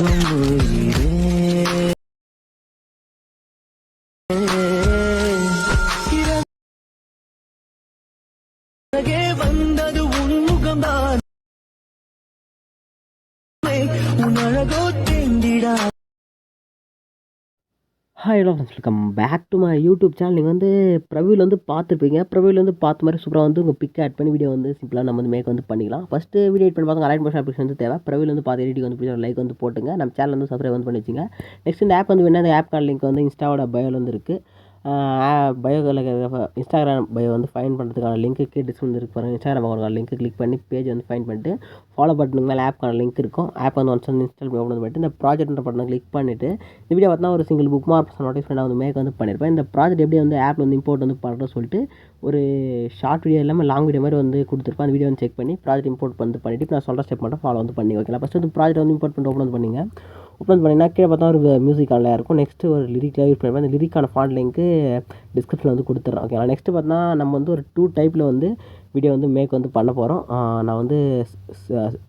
போகும் உயிரே பிறகே வந்தது உன் முகம்தான். உன் அழகோ தேந்திடா. Hi hello friends welcome back to my YouTube channel நீங்கள் வந்து ப்ரவியூவில் வந்து பார்த்துருப்பீங்க. ப்ரவியில் வந்து பார்த்த மாதிரி சூப்பராக வந்து உங்கள் பிக் ஆட் பண்ணி வீடியோ வந்து சிம்பிளாக நம்ம வந்து மேக் வந்து பண்ணிக்கலாம். ஃபஸ்ட்டு வீடியோ எடிட் பண்ணி பார்த்து அலைட் மோஷன் அப்ளிகேஷன் வந்து தேவை. ப்ரவியில் வந்து பார்த்து எடிட் வந்து பிடிச்ச லைக் வந்து போட்டுங்க. நம்ம சேனல் வந்து சப்ஸ்கிரைப் வந்து பண்ணி வச்சுங்க நெக்ஸ்ட் இந்த ஆப் வந்து வேணா அந்த ஆப் கார்டு லிங்க் வந்து இன்ஸ்டாவோட பயோவில் வந்து இருக்குது பயோவில் இன்ஸ்டாகிராம் பயோ வந்து ஃபைன் பண்ணுறதுக்கான லிங்க்கு டிஸ்கிரிப்ஷன் இருக்கு பாருங்கள் இன்ஸ்டாகிராம் அக்கௌண்ட் லிங்க் கிளிக் பண்ணி பேஜ் வந்து ஃபைன் பண்ணிட்டு ஃபாலோ பட்டனுக்கு மேலே ஆப்க்கான லிங்க் இருக்கும். ஆப் வந்து ஒன்ஸ் வந்து இன்ஸ்டால் ஓப்பன் பண்ணிட்டு இந்த ப்ராஜெக்ட்ன்ற பட்டனை கிளிக் பண்ணிவிட்டு இந்த வீடியோ பார்த்தா ஒரு சிங்கிள் புக் மார்க் நோட்டிஃபிகேஷன் வந்து மேக் வந்து பண்ணியிருப்பேன் இந்த ப்ராஜெக்ட் எப்படி வந்து ஆப் வந்து இம்போர்ட் வந்து பண்ணுறோம் சொல்லிட்டு ஒரு ஷார்ட் வீடியோ இல்லாமல் லாங் வீடியோ மாதிரி வந்து கொடுத்துருப்பேன். அந்த வீடியோ வந்து செக் பண்ணி ப்ராஜெக்ட் இம்போர்ட் வந்து பண்ணிவிட்டு நான் சொல்கிற ஸ்டெப் மட்டும் ஃபாலோ வந்து பண்ணி ஓகேங்களா ஃபஸ்ட்டு வந்து ப்ராஜெக்ட் வந்து இம்போர்ட் பண்ணிட்டு ஓப்பன் வந்து பண்ணிங்க. ஓப்பன் பண்ணிங்கன்னா கீழே பார்த்தா ஒரு மியூசிக் ஆன்லைன் இருக்கும். நெக்ஸ்ட்டு ஒரு லிரிக்லாம் யூஸ் பண்ணுவேன் அந்த லிரிக்கான ஃபாண்ட் லிங்க்கு டிஸ்கிரிப்ஷனில் வந்து கொடுத்துட்றேன். ஓகேங்களா நெக்ஸ்ட்டு பார்த்தா நம்ம வந்து ஒரு டூ டைப்பில் வந்து வீடியோ வந்து மேக் வந்து பண்ண போகிறோம் நான் வந்து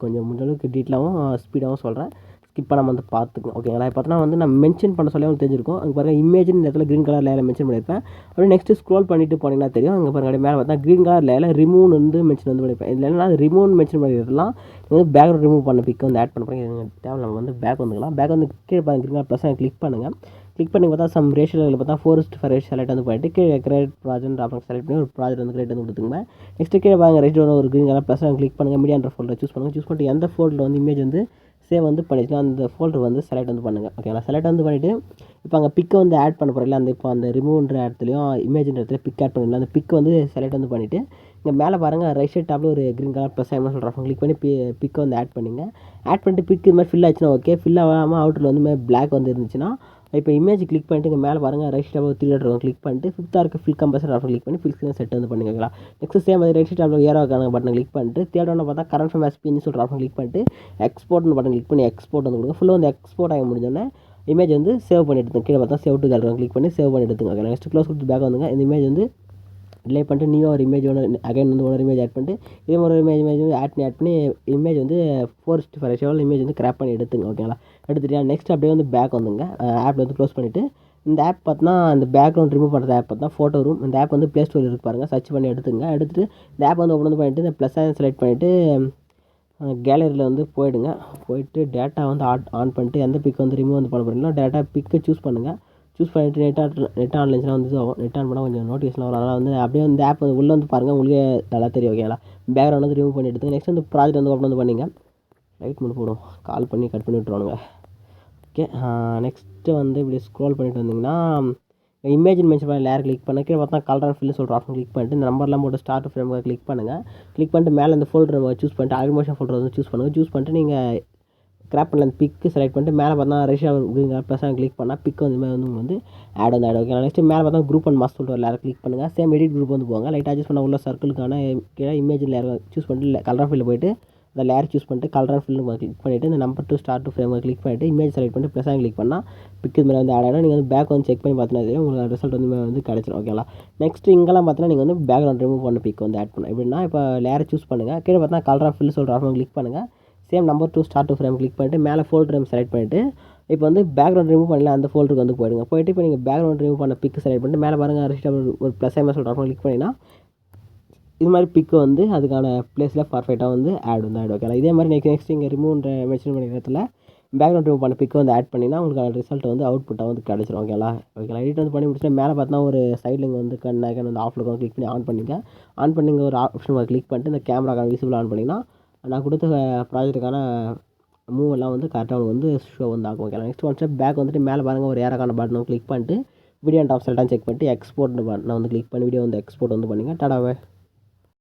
கொஞ்சம் முடிஞ்சளவுக்கு டீட்டெயிலாகவும் ஸ்பீடாகவும் சொல்கிறேன் ஸ்கிப் பண்ணாமல் வந்து பார்த்துக்கணும். ஓகேங்களா இப்போ வந்து நான் மென்ஷன் பண்ண சொல்லி உங்களுக்கு தெரிஞ்சிருக்கும். அங்கே பாருங்கள் இமேஜின் இந்த இடத்துல க்ரீன் கலர் லேயில் மென்ஷன் பண்ணியிருப்பேன். அப்படியே நெக்ஸ்ட்டு ஸ்க்ரோல் பண்ணிட்டு போனீங்கன்னா தெரியும். அங்கே பாருங்கள் மேலே பார்த்தா க்ரீன் கலர் லேயில் ரிமூவ் வந்து மென்ஷன் வந்து பண்ணியிருப்பேன். இதில் என்ன ரிமூவ் மென்ஷன் பண்ணிடலாம் வந்து பேக்ரவுண்ட் ரிமூவ் பண்ண பிக் வந்து ஆட் பண்ண போகிறீங்க தேவை நம்ம வந்து பேக் வந்துக்கலாம். பேக் வந்து கீழே பாருங்க க்ரீன் கலர் ப்ளஸ் கிளிக் பண்ணுங்கள் கிளிக் பண்ணி பார்த்தா சம் ரேஷியோவில் பார்த்தா ஃபோர்ஸ்ட் ஃபைவ் ரேஷ் செலக்ட் வந்து போயிட்டு கீழே கிரேட் ப்ராஜெக்ட் ஆப்ஷன் செலக்ட் பண்ணி ஒரு ப்ராஜெக்ட் வந்து கிரேட் வந்து கொடுத்துங்க நெக்ஸ்ட் கீழே பாருங்க ரெஸ்ட் ஒரு க்ரீன் கலர் ப்ளஸ் கிளிக் பண்ணுங்கள் மீடியான்ற ஃபோல்டர் சூஸ் பண்ணுங்கள் சூஸ் பண்ணிட்டு எந்த ஃபோல்டரில் வந்து இமேஜ் வந்து சேவ் வந்து பண்ணிச்சுன்னா அந்த ஃபோல்டர் வந்து செலக்ட் வந்து பண்ணுங்கள் ஓகேங்களா செலக்ட் வந்து பண்ணிவிட்டு இப்போ அங்கே பிக்கை வந்து ஆட் பண்ண போகிறீங்களா அந்த இப்போ அந்த ரிமூவ்ன்ற இடத்துலையும் இமேஜ்ன்ற இடத்துல பிக் ஆட் பண்ணல அந்த பிக் வந்து செலக்ட் வந்து பண்ணிவிட்டு இங்கே மேலே பாருங்கள் ரைட் சைட் டாப்பில் ஒரு க்ரீன் கலர் ப்ளஸ் என்ன சொல்கிறேன் கிளிக் பண்ணி பி பிக்கை வந்து ஆட் பண்ணிங்க. ஆட் பண்ணிட்டு பிக் இது மாதிரி ஃபில் ஆச்சுன்னா ஓகே ஃபில் ஆகாமல் அவுட்டரில் வந்து பிளாக் வந்து இருந்துச்சுன்னா இப்போ இமேஜ் கிளிக் பண்ணிட்டு இங்கே மேலே பாருங்கள் ரைட் டாப்பில் த்ரீ டாட் இருக்கும். கிளிக் பண்ணிட்டு ஃபிஃப்த்தாக இருக்க ஃபில் கம்பல்சரி ஆஃபர் கிளிக் பண்ணி ஃபில் ஸ்க்ரீன் செட் வந்து பண்ணிக்கலாம் நெக்ஸ்ட் சேம் அது ரைட் டாப்பில் ஏரோ பட்டன் கிளிக் பண்ணிட்டு தேர்ட் ஒன்று பார்த்தா கரண்ட் ஃபார்ம் எஸ்பின்னு சொல்கிற ஆஃபர் கிளிக் பண்ணிட்டு எக்ஸ்போர்ட்னு பட்டன் கிளிக் பண்ணி எக்ஸ்போர்ட் வந்து கொடுங்க. ஃபுல்லாக வந்து எக்ஸ்போர்ட் ஆக முடிஞ்சோன்னே இமேஜ் வந்து சேவ் பண்ணி எடுத்துங்க கீழே பார்த்தா சேவ் டு கேலரி கிளிக் பண்ணி சேவ் பண்ணி எடுத்துங்க ஓகே நெக்ஸ்ட் க்ளோஸ் கொடுத்து பேக் வந்துங்க இந்த இமேஜ் வந்து டிலே பண்ணிட்டு நியூ ஒரு இமேஜ் ஒன்று அகைன் வந்து ஒரு இமேஜ் ஆட் பண்ணிட்டு இதே ஒரு இமேஜ் இமேஜ் வந்து ஆட் பண்ணி ஆட் பண்ணி இமேஜ் வந்து ஃபோர் சிக்ஸ்டி ஃபைவ் ஷோவில் இமேஜ் வந்து கிராப் பண்ணி எடுத்துங்க ஓகேங்களா எடுத்துட்டு நெக்ஸ்ட் அப்படியே வந்து பேக் வந்துங்க. ஆப்பில் வந்து க்ளோஸ் பண்ணிவிட்டு இந்த ஆப் பார்த்தா அந்த பேக்ரவுண்ட் ரிமூவ் பண்ணுற ஆப் பார்த்தா ஃபோட்டோ ரூம் இந்த ஆப் வந்து ப்ளே ஸ்டோர் இருக்கு பாருங்கள் சர்ச் பண்ணி எடுத்துங்க. எடுத்துகிட்டு இந்த ஆப் வந்து ஓப்பன் வந்து பண்ணிவிட்டு இந்த ப்ளஸ் செலக்ட் பண்ணிவிட்டு கேலரியில் வந்து போயிடுங்க. போயிட்டு டேட்டா வந்து ஆட் ஆன் பண்ணிட்டு எந்த பிக் வந்து ரிமூவ் வந்து பண்ண போகிறீங்களோ டேட்டா பிக்கை சூஸ் பண்ணுங்கள் சூஸ் பண்ணிட்டு நெட் ஆட் நெட் ஆன்லைன்ஸ்லாம் வந்து ஆகும் நெட் ஆன் பண்ணால் கொஞ்சம் நோட்டிஃபிகேஷன் வரும். அதனால் வந்து அப்படியே வந்து ஆப் வந்து உள்ளே வந்து பாருங்கள் உங்களுக்கே நல்லா தெரியும் ஓகேங்களா பேக்ரவுண்ட் வந்து ரிமூவ் பண்ணி எடுத்துங்க நெக்ஸ்ட் வந்து ப்ராஜெக்ட் வந்து ஓப்பன் வந்து பண்ணிங்க. லைட் மட்டும் போடும். கால் பண்ணி கட் பண்ணி விட்ருவானுங்க ஓகே நெக்ஸ்ட்டு வந்து இப்படி ஸ்க்ரோல் பண்ணிட்டு வந்தீங்கன்னா இமேஜின் மென்ஷன் பண்ணி லேயர் கிளிக் பண்ண கீழே பார்த்தா கலர் அண்ட் ஃபில் சொல்கிற ஆப்ஷன் கிளிக் பண்ணிட்டு இந்த நம்பர்லாம் போட்டு ஸ்டார்ட் ஃப்ரேம் கிளிக் பண்ணுங்கள் கிளிக் பண்ணிட்டு மேலே இந்த ஃபோல்டர் சூஸ் பண்ணிட்டு ஆல்மோஷன் ஃபோல்டர் வந்து சூஸ் பண்ணுங்கள் சூஸ் பண்ணிட்டு நீங்கள் கிராப் பண்ணல அந்த பிக்கு செலக்ட் பண்ணிட்டு மேலே பார்த்தா ரஷ்யா ப்ளஸ் கிளிக் பண்ணால் பிக் வந்து மாதிரி வந்து உங்களுக்கு வந்து ஆட் வந்து ஆட் ஓகே நெக்ஸ்ட் மேலே பார்த்தா குரூப் அண்ட் மாஸ் சொல்லிட்டு ஒரு லேர் கிளிக் பண்ணுங்கள் சேம் எடிட் குரூப் வந்து போங்க. லைட்டாக அட்ஜஸ்ட் பண்ண உள்ள சர்க்கிளுக்கான கீழே இமேஜ் லேர் சூஸ் பண்ணிட்டு கலர் ஃபில் போயிட்டு அந்த லேர் சூஸ் பண்ணிட்டு கலர் ஃபில் கிளிக் பண்ணிவிட்டு இந்த number to start to frame click பண்ணிவிட்டு இமேஜ் செலக்ட் பண்ணிட்டு ப்ளஸ் கிளிக் பண்ணால் பிக் மாதிரி வந்து ஆட் ஆகிடும் நீங்கள் வந்து பேக் வந்து செக் பண்ணி பார்த்தீங்கன்னா உங்களுக்கு ரிசல்ட் வந்து மேலே வந்து கிடச்சிடும் ஓகேங்களா நெக்ஸ்ட் இங்கெல்லாம் பார்த்தீங்கன்னா நீங்கள் வந்து பேக்ரவுண்ட் ரிமூவ் பண்ண பிக் வந்து ஆட் பண்ணணும். எப்படின்னா இப்போ லேயர் சூஸ் பண்ணுங்கள் கீழே பார்த்தா கலர் ஃபில் சொல்கிற ஆஃப் கிளிக் பண்ணுங்கள் same number to start to frame click பண்ணிட்டு மேலே ஃபோல்டர் நேம் செலக்ட் பண்ணிவிட்டு இப்போ வந்து பேக்ரவுண்ட் ரிமூவ் பண்ணல அந்த ஃபோல்டருக்கு வந்து போயிடுங்க. போயிட்டு இப்போ நீங்கள் பேக்ரவுண்ட் ரிமூவ் பண்ண பிக் செலக்ட் பண்ணிட்டு மேலே பாருங்கள் ரிஜிஸ்டர் ஒரு ப்ளஸ் ஐஎம்எஸ் சொல்கிற கிளிக் பண்ணிங்கன்னா இது மாதிரி பிக்கு வந்து அதுக்கான பிளேஸில் பர்ஃபெக்டாக வந்து ஆட் வந்து ஆட் ஓகே இதே மாதிரி நெக்ஸ்ட் நெக்ஸ்ட் இங்கே ரிமூவ்ன்ற மென்ஷன் பண்ணிக்கிற இடத்துல பேக்ரவுண்ட் ரிமூவ் பண்ண பிக்கு வந்து ஆட் பண்ணிங்கன்னா உங்களுக்கு ரிசல்ட் வந்து அவுட்புட்டாக வந்து கிடச்சிரும் ஓகேங்களா ஓகேங்களா எடிட் வந்து பண்ணி முடிச்சுட்டு மேலே பார்த்தா ஒரு சைடில் இங்கே வந்து கண்ணு வந்து ஆஃபில் வந்து கிளிக் பண்ணி ஆன் பண்ணிங்க ஆன் பண்ணி ஒரு ஆப்ஷன் கிளிக் பண்ணிட்டு இந்த கேமரா விசிபிள் ஆன் பண்ணிங்கன்னா நான் கொடுத்த ப்ராஜெக்ட்டுக்கான மூவெல்லாம் வந்து கரெக்டாக வந்து ஷோ வந்து ஆகும். ஓகேங்களா நெக்ஸ்ட் ஒன் ஸ்டெப் பேக் வந்துட்டு மேலே பாருங்கள் ஒரு ஏரக்கான பட்டனை கிளிக் பண்ணிட்டு வீடியோ அண்ட் ஆஃப் செல்ட்டாக செக் பண்ணிட்டு எக்ஸ்போர்ட் பட்டனை வந்து கிளிக் பண்ணி வீடியோ வந்து எக்ஸ்போர்ட் வந்து பண்ணிங்க டடாவே